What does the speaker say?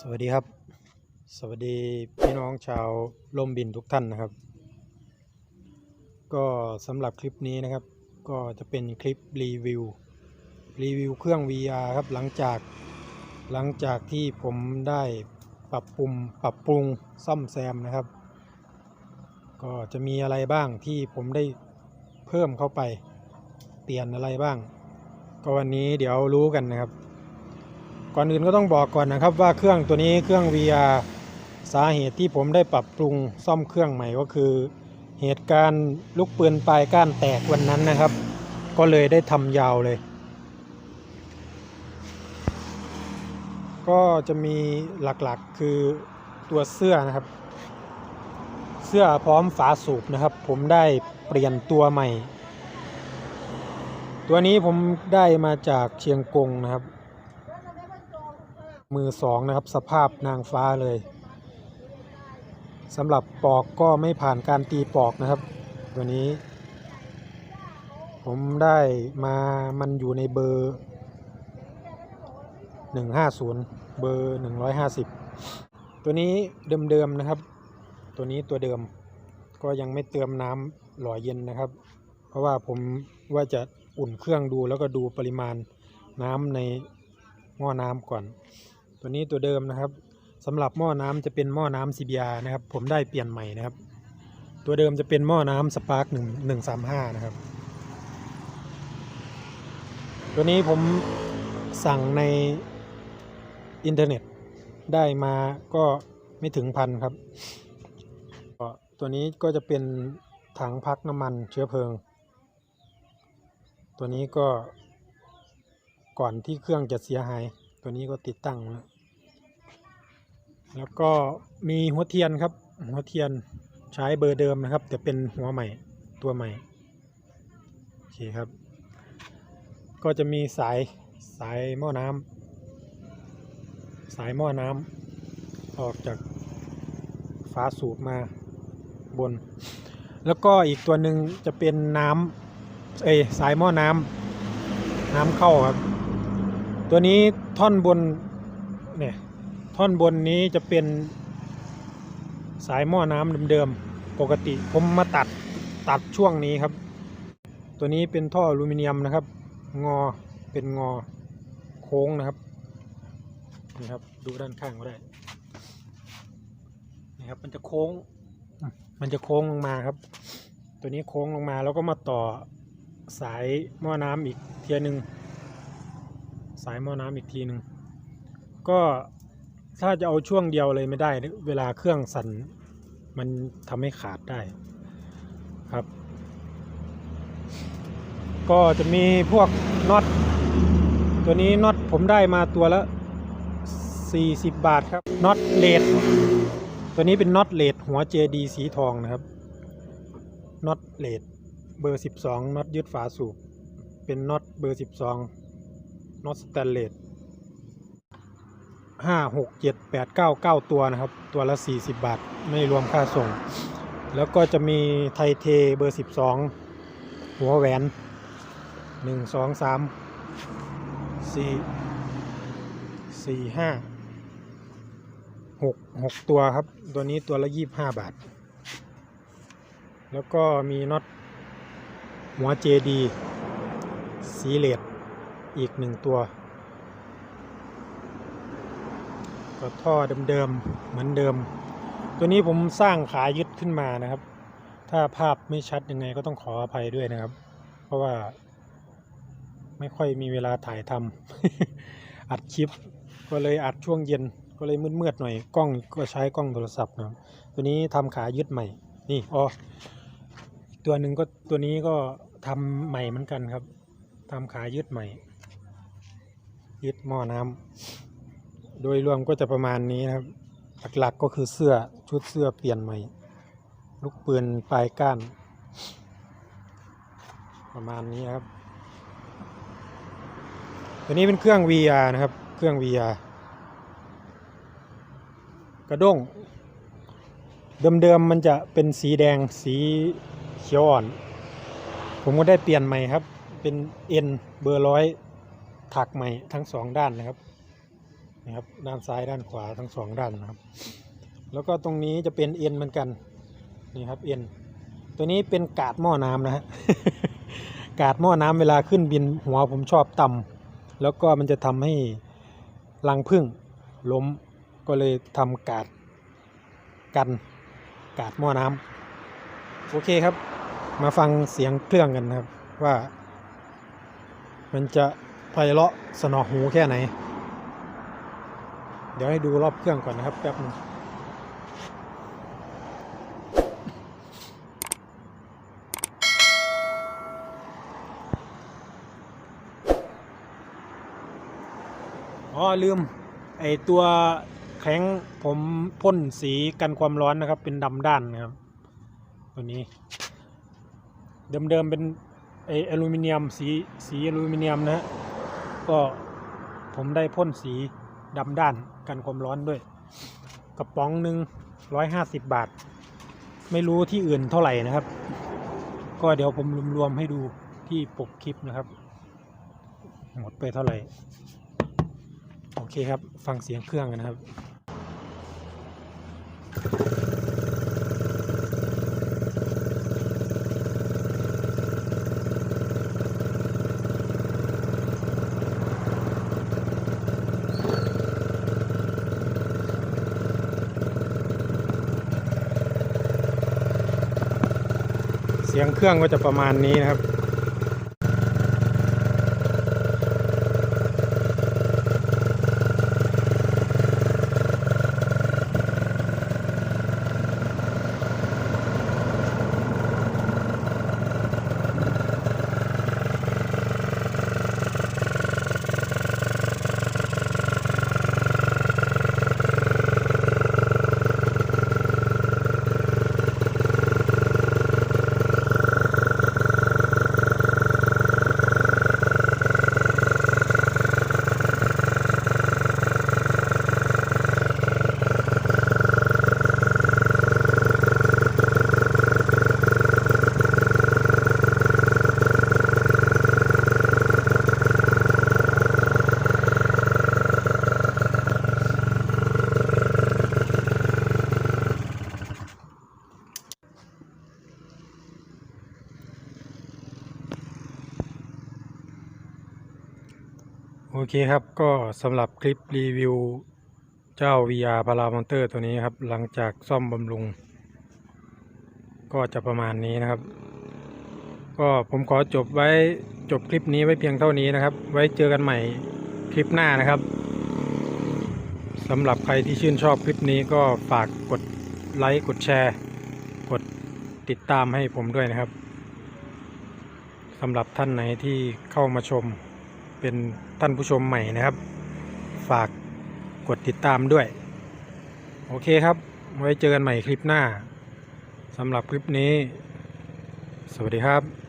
สวัสดีครับ สวัสดีพี่น้องชาวลมบินทุกท่านนะครับ ก็สำหรับคลิปนี้นะครับ ก็จะเป็นคลิปรีวิวรีวิวเครื่อง VR ครับหลังจากหลังจากที่ผมได้ปรับปรุงปรับปรุงซ่อมแซมนะครับ ก็จะมีอะไรบ้างที่ผมได้เพิ่มเข้าไปเปลี่ยนอะไรบ้าง ก็วันนี้เดี๋ยวรู้กันนะครับ ก่อนอื่นก็ต้องบอกก่อนนะครับว่าเครื่องตัวนี้เครื่อง VR สาเหตุที่ผมได้ปรับปรุงซ่อมเครื่องใหม่ก็คือ เหตุการณ์ลูกปืนปลายก้านแตกวันนั้นนะครับ ก็เลยได้ทำยาวเลย ก็จะมีหลักๆคือตัวเสื้อนะครับ เสื้อพร้อมฝาสูบนะครับ ผมได้เปลี่ยนตัวใหม่ ตัวนี้ผมได้มาจากเชียงกงนะครับ มือสองนะครับ สภาพนางฟ้าเลยสำหรับปอกก็ไม่ผ่านการตีปอกนะครับ ตัวนี้ ผมได้มามันอยู่ในเบอร์ 150 เบอร์ 150 ตัวนี้เดิมๆนะครับ ตัวนี้ตัวเดิมก็ยังไม่เติมน้ำหล่อเย็นนะครับ เพราะว่าผมว่าจะอุ่นเครื่องดูแล้วก็ดูปริมาณน้ำในหม้อน้ำก่อน ตัวนี้ตัวเดิมนะครับสำหรับหม้อน้ำจะเป็นหม้อน้ำ CBR นะครับ ผมได้เปลี่ยนใหม่นะครับ ตัวเดิมจะเป็นหม้อน้ำสปาร์กหนึ่งหนึ่งสามห้านะครับ ตัวนี้ผมสั่งในอินเทอร์เน็ตได้มาก็ไม่ถึงพันครับ ตัวนี้ก็จะเป็นถังพักน้ำมันเชื้อเพลิง ตัวนี้ก็ก่อนที่เครื่องจะเสียหาย ตัวนี้ก็ติดตั้งแล้ว แล้วก็มีหัวเทียนครับ หัวเทียนใช้เบอร์เดิมนะครับ แต่เป็นหัวใหม่ตัวใหม่โอเคครับ ก็จะมีสายสายหม้อน้ำสายหม้อน้ำออกจากฝาสูบมาบน แล้วก็อีกตัวหนึ่งจะเป็นน้ำเอสายหม้อน้ำน้ำเข้าครับ ตัวนี้ท่อนบนเนี่ย ท่อนบนนี้จะเป็นสายหม้อน้ำเดิมๆ ปกติผมมาตัดตัดช่วงนี้ครับ ตัวนี้เป็นท่ออลูมิเนียมนะครับ งอเป็นงอโค้งนะครับนี่ครับดูด้านข้างก็ได้นี่ครับมันจะโค้ง มันจะโค้งลงมาครับ ตัวนี้โค้งลงมาแล้วก็มาต่อสายหม้อน้ำอีกเทียหนึ่งสายหม้อน้ำอีกทีหนึ่งก็ ถ้าจะเอาช่วงเดียวเลยไม่ได้ เวลาเครื่องสั่นมันทำให้ขาดได้ครับ ก็จะมีพวกน็อตตัวนี้น็อตผมได้มาตัวละ 40 บาทครับน็อตเลดตัวนี้เป็นน็อตเลดหัว JD สีทองนะครับน็อตเลดเบอร์ 12น็อตยึดฝาสูบเป็นน็อตเบอร์ 12น็อตสแตนเลส ห้าหกเจ็ดแปดเก้าเก้าตัวนะครับ ตัวละสี่สิบบาท ไม่รวมค่าส่ง แล้วก็จะมีไทเทเบอร์สิบสองหัวแหวนหนึ่งสองสามสี่สี่ห้าหกหกตัวครับ ตัวนี้ตัวละยี่บห้าบาท แล้วก็มีน็อตหัวเจดีสีเหลดอีกหนึ่งตัว ก็ท่อเดิมๆเหมือนเดิม ตัวนี้ผมสร้างขายึดขึ้นมานะครับ ถ้าภาพไม่ชัดยังไงก็ต้องขออภัยด้วยนะครับ เพราะว่า ไม่ค่อยมีเวลาถ่ายทำอัดคลิป ก็เลยอัดช่วงเย็นก็เลยมืดๆหน่อยกล้องก็ใช้กล้องโทรศัพท์นะตัวนี้ทำขายึดใหม่ นี่อ๋อตัวหนึ่งก็ตัวนี้ก็ทำใหม่เหมือนกันครับทำขายึดใหม่ยึดหม้อน้ำ โดยรวมก็จะประมาณนี้นะครับ หลักๆก็คือเสื้อชุดเสื้อเปลี่ยนใหม่ ลูกปืนปลายก้าน ประมาณนี้ครับ ตัวนี้เป็นเครื่อง VR นะครับ เครื่อง VR กระด้ง เดิมๆมันจะเป็นสีแดงสีเขียวอ่อน ผมก็ได้เปลี่ยนใหม่ครับ เป็น N เบอร์ร้อยถักใหม่ทั้งสองด้านนะครับ นะครับ ด้านซ้ายด้านขวาทั้งสองด้านนะครับ แล้วก็ตรงนี้จะเป็นเอ็นเหมือนกันนี่ครับเอ็นตัวนี้เป็นกาดหม้อน้ำนะฮะกาดหม้อน้ำเวลาขึ้นบินหัวผมชอบต่ำแล้วก็มันจะทำให้รังผึ้งล้มก็เลยทำกาดกันกาดหม้อน้ำโอเคครับ มาฟังเสียงเครื่องกันนะครับว่า มันจะไพเราะสนอหูแค่ไหน เดี๋ยวให้ดูรอบเครื่องก่อนนะครับแป๊บนึงอ๋อลืมไอตัวแข็งผมพ่นสีกันความร้อนนะครับ เป็นดำด้านนะครับ ตัวนี้ เดิมๆเป็นไออลูมิเนียมสีสีอลูมิเนียมนะฮะก็ผมได้พ่นสี ดำด้านกันความร้อนด้วย กระป๋องหนึ่งร้อยห้าสิบบาท ไม่รู้ที่อื่นเท่าไหร่นะครับ ก็เดี๋ยวผมรวมๆให้ดูที่ปกคลิปนะครับ หมดไปเท่าไหร่ โอเคครับ ฟังเสียงเครื่องกันนะครับ สียงเครื่องก็จะประมาณนี้นะครับ โอเคครับก็สำหรับคลิปรีวิวเจ้า VR พารามอนเตอร์ตัวนี้ครับ หลังจากซ่อมบำรุง ก็จะประมาณนี้นะครับ ก็ผมขอจบไว้จบคลิปนี้ไว้เพียงเท่านี้นะครับ ไว้เจอกันใหม่คลิปหน้านะครับสำหรับใครที่ชื่นชอบคลิปนี้ก็ฝากกดไลค์กดแชร์ กดติดตามให้ผมด้วยนะครับสำหรับท่านไหนที่เข้ามาชม เป็นท่านผู้ชมใหม่นะครับ ฝากกดติดตามด้วย โอเคครับ ไว้เจอกันใหม่คลิปหน้าสำหรับคลิปนี้ สวัสดีครับ